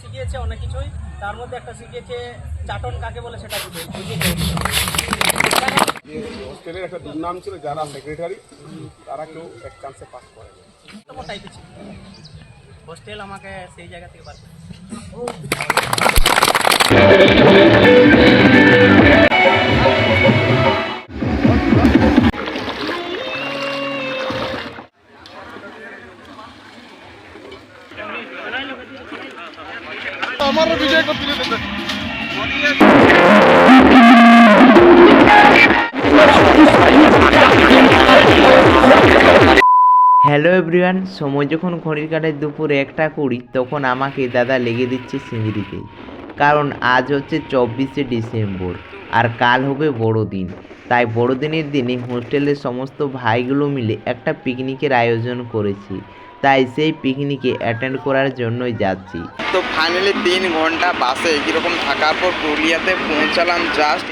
শিখিয়েছে অনেক কিছুই। তার মধ্যে একটা শিখিয়েছে চাটন কাকে বলে সেটা হোস্টেলের একটা দুর্নাম ছিল যারা সেক্রেটারি তারা কেউ এক চান্সে পাস করে হোস্টেল আমাকে সেই জায়গা থেকে বার করেছে। হ্যালো এভরিওয়ান সময় যখন ঘড়ির কাটায় দুপুর একটা কুড়ি, তখন আমাকে দাদা লেগে দিচ্ছে সিঙ্গিরিতে কারণ আজ হচ্ছে চব্বিশে ডিসেম্বর, আর কাল হবে বড়দিন। তাই বড়দিনের দিনে হোস্টেলের সমস্ত ভাইগুলো মিলে একটা পিকনিকের আয়োজন করেছি। তাই সেই পিকনিকে অ্যাটেন্ড করার জন্যই যাচ্ছি। তো ফাইনালি তিন ঘণ্টা বাসে কীরকম থাকার পর পুরুলিয়াতে পৌঁছালাম জাস্ট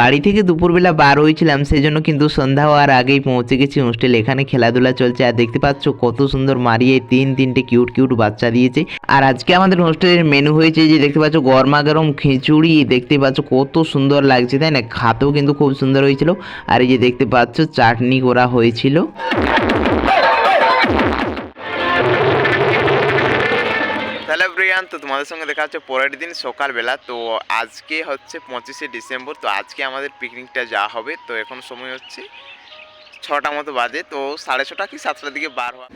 বাড়ি থেকে দুপুরবেলা বার হয়েছিলাম সেই জন্য কিন্তু সন্ধ্যা হওয়ার আগেই পৌঁছে গেছি হোস্টেল। এখানে খেলাধুলা চলছে, আর দেখতে পাচ্ছ কত সুন্দর মারিয়ে তিন তিনটে কিউট কিউট বাচ্চা দিয়েছে। আর আজকে আমাদের হোস্টেলের মেনু হয়েছে যে দেখতে পাচ্ছ গরমা গরম খিচুড়ি, দেখতে পাচ্ছ কত সুন্দর লাগছে, তাই না? খাতেও কিন্তু খুব সুন্দর হয়েছিল। আর এই যে দেখতে পাচ্ছ চাটনি করা হয়েছিল। তাহলে ব্রিয়ান তো তোমাদের সঙ্গে দেখা হচ্ছে পরের দিন সকালবেলা। তো আজকে হচ্ছে পঁচিশে ডিসেম্বর তো আজকে আমাদের পিকনিকটা যাওয়া হবে তো এখন সময় হচ্ছে ছটা মতো বাজে তো সাড়ে ছটা কি সাতটার দিকে বার হওয়া?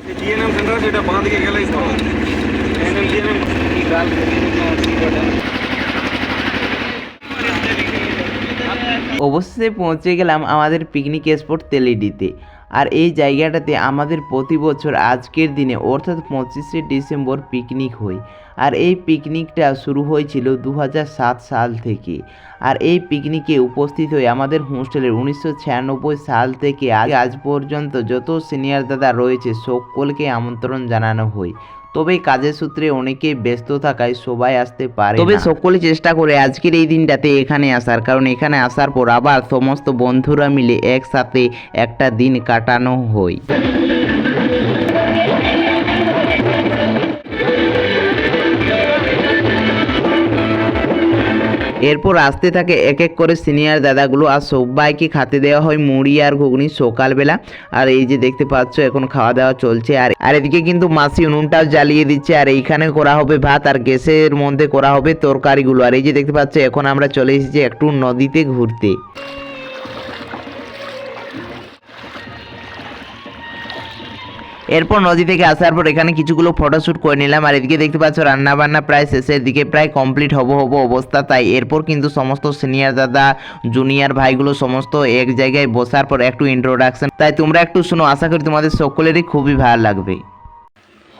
অবশেষে পৌঁছে গেলাম আমাদের পিকনিক স্পট তেলিডিতে। আর এই জায়গাটাতে আমাদের প্রতি বছর আজকের দিনে অর্থাৎ পঁচিশে ডিসেম্বর পিকনিক হয়। আর এই পিকনিকটা শুরু হয়েছিল দু হাজার সাত সাল থেকে। আর এই পিকনিকে উপস্থিত হয়ে আমাদের হোস্টেলের উনিশশো ছিয়ানব্বই সাল থেকে আজ আজ পর্যন্ত যত সিনিয়র দাদা রয়েছে, সকলকে আমন্ত্রণ জানানো হয়। তবে কাজের সূত্রে অনেকে ব্যস্ত থাকায় সবাই আসতে পারে তবে সকলে চেষ্টা করে আজকের এই দিনটাতে এখানে আসার কারণ এখানে আসার পর আবার সমস্ত বন্ধুরা মিলে একসাথে একটা দিন কাটানো হয়। এরপর আসতে থাকে এক এক করে সিনিয়র দাদাগুলো আর সবাইকে খাতে দেওয়া হয়, মুড়ি আর ঘুগনি সকালবেলা। আর এই যে দেখতে পাচ্ছ, এখন খাওয়া দাওয়া চলছে। আর আর এদিকে কিন্তু মাসি উনুনটাও জ্বালিয়ে দিচ্ছে। আর এইখানে করা হবে ভাত, আর গ্যাসের মধ্যে করা হবে তরকারিগুলো। আর এই যে দেখতে পাচ্ছ, এখন আমরা চলে এসেছি একটু নদীতে ঘুরতে। এরপর নদী থেকে আসার পর এখানে কিছুগুলো ফটোশ্যুট করে নিলাম। আর এদিকে দেখতে পাচ্ছ রান্না বান্না প্রায় শেষের দিকে, প্রায় কমপ্লিট হব হব অবস্থা তাই। এরপর কিন্তু সমস্ত সিনিয়র দাদা জুনিয়র ভাইগুলো সমস্ত এক জায়গায় বসার পর একটু ইন্ট্রোডাকশন তাই তোমরা একটু শোনো, আশা করি তোমাদের সকলেরই খুবই ভালো লাগবে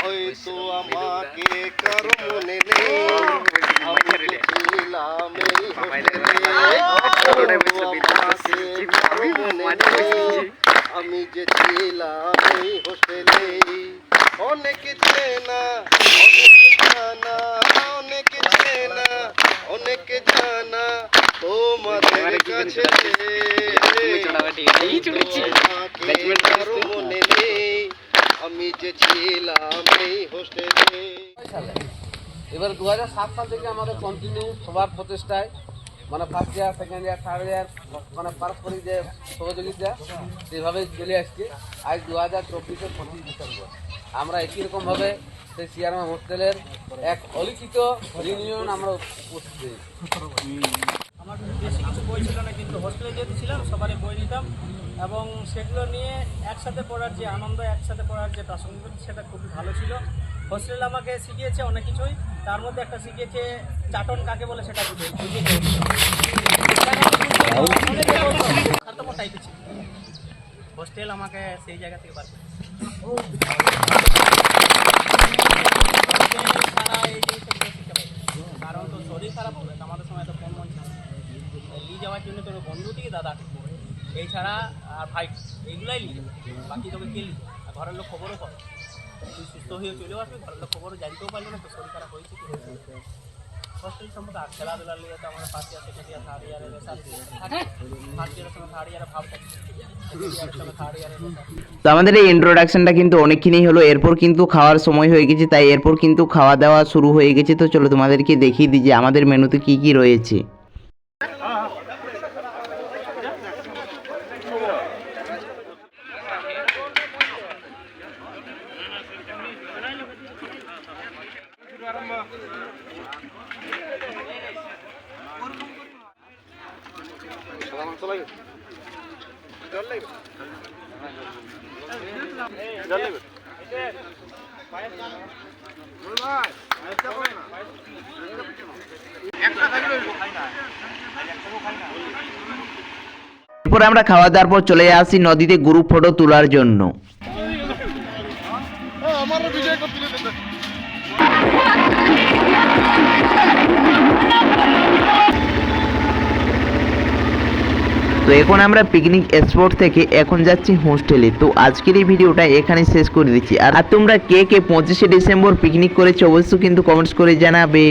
হয়তো আমাকে কারও মনে নেই আমি তো ছিলাম এই হোস্টেলে। আমাকে কারও মনে নেই, আমি যে ছিলাম এই। হোস্টেলে অনেকে চেনা অনেকে জানা অনেকে চেনা অনেকে জানা তোমাদের কাছে। মনে নেই আমি যে ছিলাম এই হোস্টেলে এবার দু হাজার সাত সাল থেকে আমাদের কন্টিনিউ সবার প্রচেষ্টায় মানে first year second year third year মানে পারস্পরিক যে সহযোগিতা, সেভাবে চলে আসছে। আজ দু হাজার চব্বিশের পঁচিশ ডিসেম্বর। আমরা একই রকমভাবে সেই সিআরএম হোস্টেলের এক অলিখিত রিউনিয়ন আমরা উপস্থিত আমার বেশি কিছু বই ছিল না, কিন্তু হোস্টেলে যেহেতু ছিলাম, সবারই বই নিতাম। এবং সেগুলো নিয়ে একসাথে পড়ার যে আনন্দ, একসাথে পড়ার যে প্রাসঙ্গিক, সেটা খুবই ভালো ছিল। হোস্টেল আমাকে শিখিয়েছে অনেক কিছুই। তার মধ্যে একটা শিখিয়েছে চাটন কাকে বলে সেটা বুঝে বুঝিয়েছে অনেকে বলতো, খাতামো টাইপের ছিল। হোস্টেল আমাকে সেই জায়গা থেকে বার কারণ তো শরীর খারাপ হবে তো আমাদের সময় তো ফোন মন নিয়ে যাওয়ার জন্য তোর বন্ধু থেকে দাদা। এই ছাড়া আর ভাই এইগুলাই নিয়ে বাকি তোকে কে নিয়ে ঘরের লোক খবরও পাবে সুস্থ হয়ে চলেও আসবে ঘরের লোক জানতেও পারবে না, তো শরীর খারাপ হয়েছে, কি হয়েছে? আর খেলাধুলার লিগে তো first year second year third first ইয়ারের থার্ড ইয়ারে ভাব থাকে তো আমাদের এই ইন্ট্রোডাকশনটা কিন্তু অনেকখানি হলো, এরপর কিন্তু খাওয়ার সময় হয়ে গেছে, তাই এরপর কিন্তু খাওয়া দাওয়া শুরু হয়ে গেছে, তো চলো তোমাদেরকে দেখিয়ে দিই যে আমাদের মেনুতে কি কি রয়েছে। এরপর আমরা খাওয়া দাওয়ার পর চলে আসি নদীতে গ্রুপ ফটো তোলার জন্য। তো এখন আমরা পিকনিক স্পট থেকে এখন যাচ্ছি হোস্টেলে তো আজকের এই ভিডিওটা এখানে শেষ করে দিচ্ছি। আর তোমরা কে কে পঁচিশে ডিসেম্বর পিকনিক করেছ অবশ্যই কিন্তু কমেন্টস করে জানাবে।